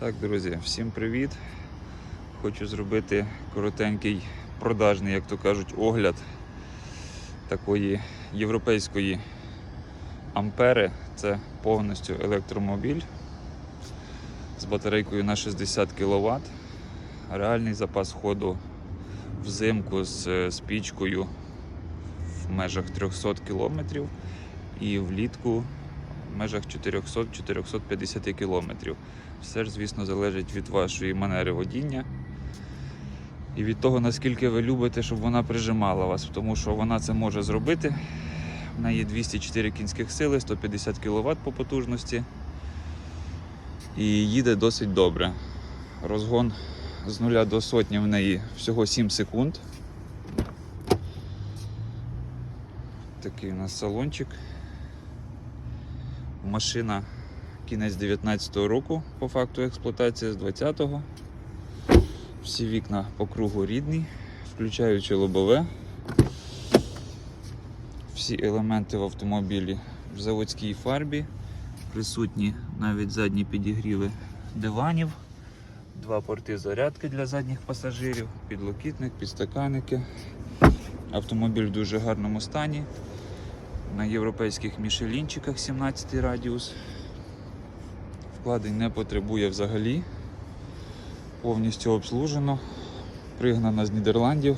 Так, друзі, всім привіт! Хочу зробити коротенький продажний, як то кажуть, огляд такої європейської ампери. Це повністю електромобіль з батарейкою на 60 кВт. Реальний запас ходу взимку з е, спічкою в межах 300 км і влітку в межах 400-450 км. Все ж, звісно, залежить від вашої манери водіння і від того, наскільки ви любите, щоб вона прижимала вас, тому що вона це може зробити. В неї 204 кінських сили, 150 кВт по потужності і їде досить добре. Розгон з нуля до сотні в неї всього 7 секунд. Такий у нас салончик. Машина кінець 19-го року по факту експлуатації з 20-го. Всі вікна по кругу рідні, включаючи лобове. Всі елементи в автомобілі в заводській фарбі. Присутні навіть задні підігріви диванів, два порти зарядки для задніх пасажирів, підлокітник, підстаканники. Автомобіль в дуже гарному стані. На європейських мішелінчиках 17 радіус. Вкладень не потребує взагалі. Повністю обслужено, пригнана з Нідерландів,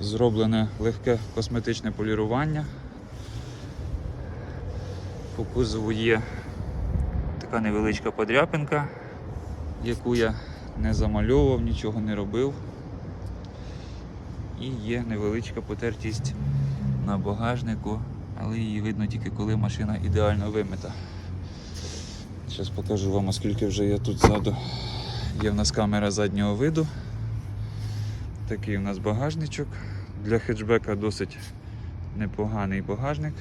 зроблене легке косметичне полірування. По кузову є така невеличка подряпинка, яку я не замальовував, нічого не робив. І є невеличка потертість на багажнику, але її видно тільки коли машина ідеально вимита. Зараз покажу вам, оскільки вже я тут ззаду. Є в нас камера заднього виду. Такий у нас багажничок. Для хетчбека досить непоганий багажник.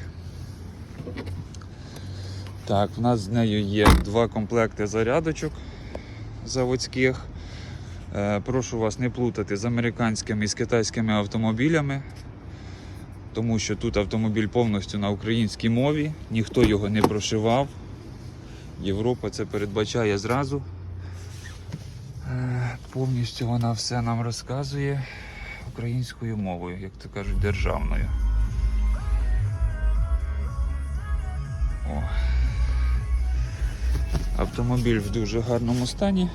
Так, в нас з нею є два комплекти зарядочок заводських. Е, прошу вас не плутати з американськими і з китайськими автомобілями, тому що тут автомобіль повністю на українській мові, ніхто його не прошивав. Європа це передбачає зразу. Е, Повністю вона все нам розказує українською мовою, як то кажуть, державною. О. Автомобіль в дуже гарному стані.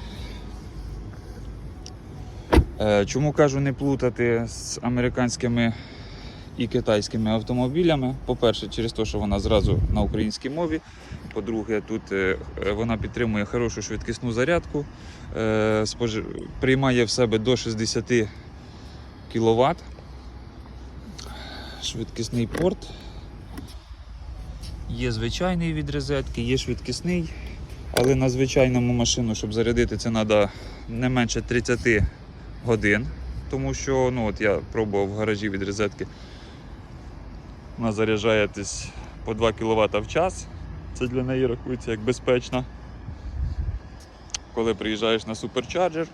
Е, Чому кажу не плутати з американськими і китайськими автомобілями? По-перше, через те, що вона зразу на українській мові. По-друге, тут е, е, вона підтримує хорошу швидкісну зарядку, е, приймає в себе до 60 кВт. Швидкісний порт. Є звичайний від розетки, є швидкісний, але на звичайному машину, щоб зарядити, це треба не менше 30 годин. Тому що ну, от я пробував в гаражі від розетки. Вона заряджає десь по 2 кВт в час. Це для неї рахується як безпечно. Коли приїжджаєш на суперчарджер,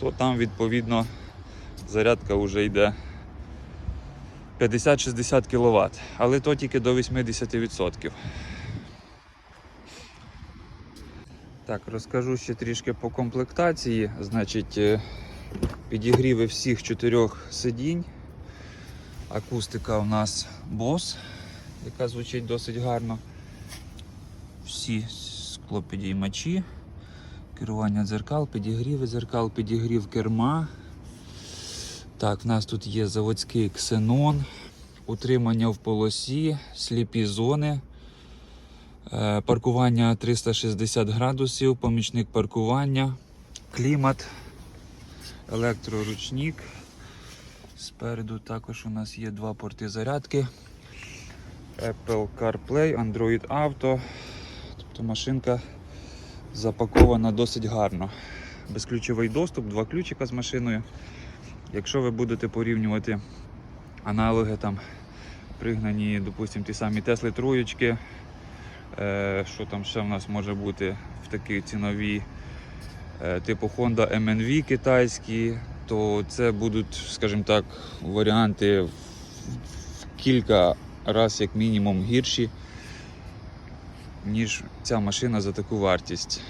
то там відповідно зарядка вже йде 50-60 кВт, але то тільки до 80%. Так, розкажу ще трішки по комплектації. Значить, е, підігріви всіх чотирьох сидінь. Акустика у нас Bose, яка звучить досить гарно. Всі склопідіймачі, керування дзеркал, підігріви дзеркал, підігрів керма. Так, в нас тут є заводський ксенон, утримання в полосі, сліпі зони, е, паркування 360 градусів, помічник паркування, клімат, електроручник. Спереду також у нас є два порти зарядки. Apple CarPlay, Android Auto. Тобто машинка запакована досить гарно. Безключовий доступ, два ключика з машиною. Якщо ви будете порівнювати аналоги, там пригнані, допустимо, ті самі Тесли троєчки, е, що там ще в нас може бути в такій ціновій, е, типу Honda MNV китайські, то це будуть, скажімо так, варіанти в кілька разів як мінімум гірші, ніж ця машина за таку вартість.